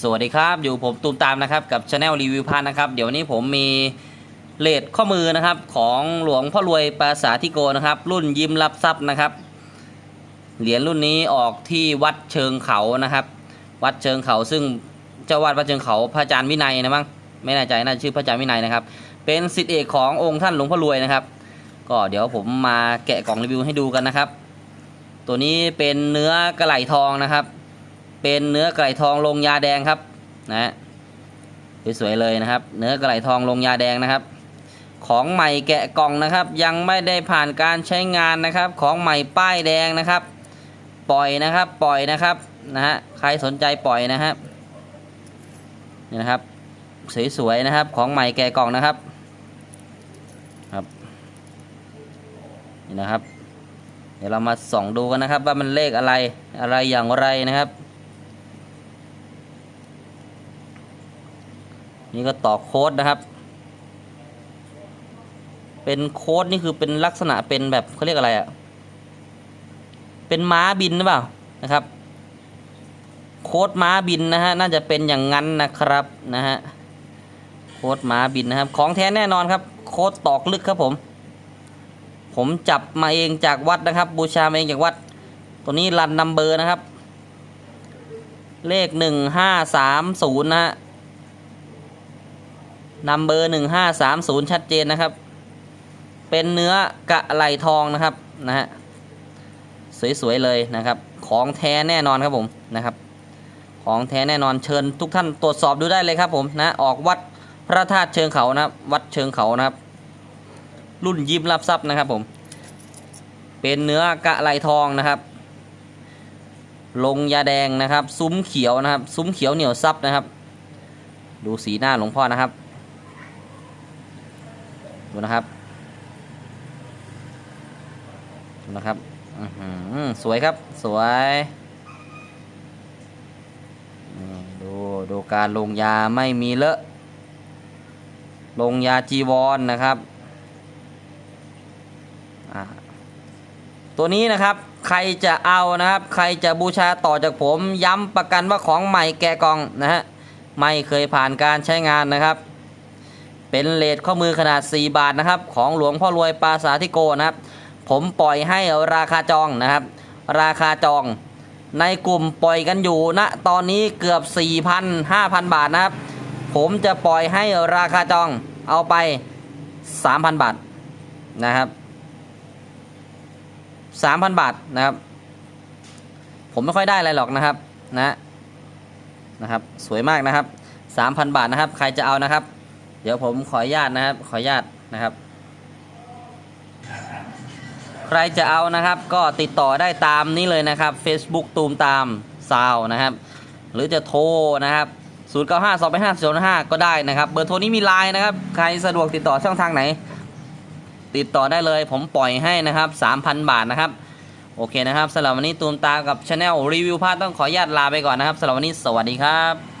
สวัสดีครับอยู่ผมตูมตามนะครับกับช anel รีวิวพานนะครับ เดี๋ยววันนี้ผมมีเลดข้อมือนะครับของหลวงพ่อรวยปราสาทธิโกนะครับ รุ่นยิ้มรับทรัพย์นะครับ เหรียญรุ่นนี้ออกที่วัดเชิงเขานะครับ วัดเชิงเขาซึ่งเจ้าวาดวัดเชิงเขาพระอาจารย์วินัยนะมั้งไม่แน่ใจน่าชื่อพระอาจารย์วินัยนะครับ เป็นสิทธิเอกขององค์ท่านหลวงพ่อรวยนะครับ ก็เดี๋ยวผมมาแกะกล่องรีวิวให้ดูกันนะครับ ตัวนี้เป็นเนื้อกระไหลทองนะครับ เป็นเนื้อไหลทองลงยาแดงครับนะฮะสวยๆเลยนะครับ เนื้อไหลทองลงยาแดงนะครับ ของใหม่แกะกล่องนะครับ ยังไม่ได้ผ่านการใช้งานนะครับ ของใหม่ป้ายแดงนะครับ ปล่อยนะครับปล่อยนะครับนะฮะใครสนใจปล่อยนะครับนี่นะครับสวยๆนะครับ ของใหม่แกะกล่องนะครับครับนี่นะครับ เดี๋ยวเรามาส่องดูกันนะครับ ว่ามันเลขอะไรอะไรอย่างไรนะครับ นี่ก็ต่อโค้ดนะครับ เป็นโค้ดนี่คือเป็นลักษณะเป็นแบบเขาเรียกอะไรอะ่ะ เป็นม้าบินหรือเปล่านะครับ โค้ดม้าบินนะฮะน่าจะเป็นอย่างนั้นนะครับนะฮะโค้ดม้าบินนะครับ ของแท้แน่นอนครับ โค้ดตอกลึกครับผม ผมจับมาเองจากวัดนะครับ บูชามาเองจากวัด ตัวนี้รันนัมเบอร์นะครับ เลขหนึ่งห้าสามศูนย์นะฮะ นัมเบอร์หนึ่งห้าสามศูนย์ชัดเจนนะครับ เป็นเนื้อกะไหลทองนะครับนะฮะสวยๆเลยนะครับ ของแท้แน่นอนครับผมนะครับ ของแท้แน่นอนเชิญทุกท่านตรวจสอบดูได้เลยครับผมนะออกวัดพระธาตุเชิงเขานะวัดเชิงเขานะครับ รุ่นยิ้มรับทรัพย์นะครับผม เป็นเนื้อกะไหลทองนะครับ ลงยาแดงนะครับ ซุ้มเขียวนะครับ ซุ้มเขียวเหนียวซับนะครับ ดูสีหน้าหลวงพ่อนะครับ ดูนะครับดูนะครับอื้อหือสวยครับสวยดูดูการลงยาไม่มีเลอะ ลงยาจีวรนนะครับตัวนี้นะครับใครจะเอานะครับ ใครจะบูชาต่อจากผม ย้ำประกันว่าของใหม่แกะกองนะฮะไม่เคยผ่านการใช้งานนะครับ เป็นเลทข้อมือขนาด 4 บาทนะครับ ของหลวงพ่อรวยปราสาทธิโกนะครับ ผมปล่อยให้ราคาจองนะครับ ราคาจอง ในกลุ่มปล่อยกันอยู่ณตอนนี้เกือบ 4,000 5,000 บาทนะครับ ผมจะปล่อยให้ราคาจองเอาไป 3,000 บาทนะครับ 3,000 บาทนะครับ ผมไม่ค่อยได้อะไรหรอกนะครับนะนะครับ สวยมากนะครับ 3,000 บาทนะครับ ใครจะเอานะครับ เดี๋ยวผมขออนุญาตนะครับ ขออนุญาตนะครับ ใครจะเอานะครับ ก็ติดต่อได้ตามนี้เลยนะครับ Facebook ตูมตามซาวนะครับ หรือจะโทรนะครับ 0 9 5 2 8 5 0 5 ก็ได้นะครับ เบอร์โทรนี้มีไลน์นะครับ ใครสะดวกติดต่อช่องทางไหน ติดต่อได้เลย ผมปล่อยให้นะครับ 3,000 บาทนะครับ โอเคนะครับสำหรับวันนี้ตูมตามกับช anel รีวิวพาต้องขออนุญาตลาไปก่อนนะครับสำหรับวันนี้สวัสดีครับ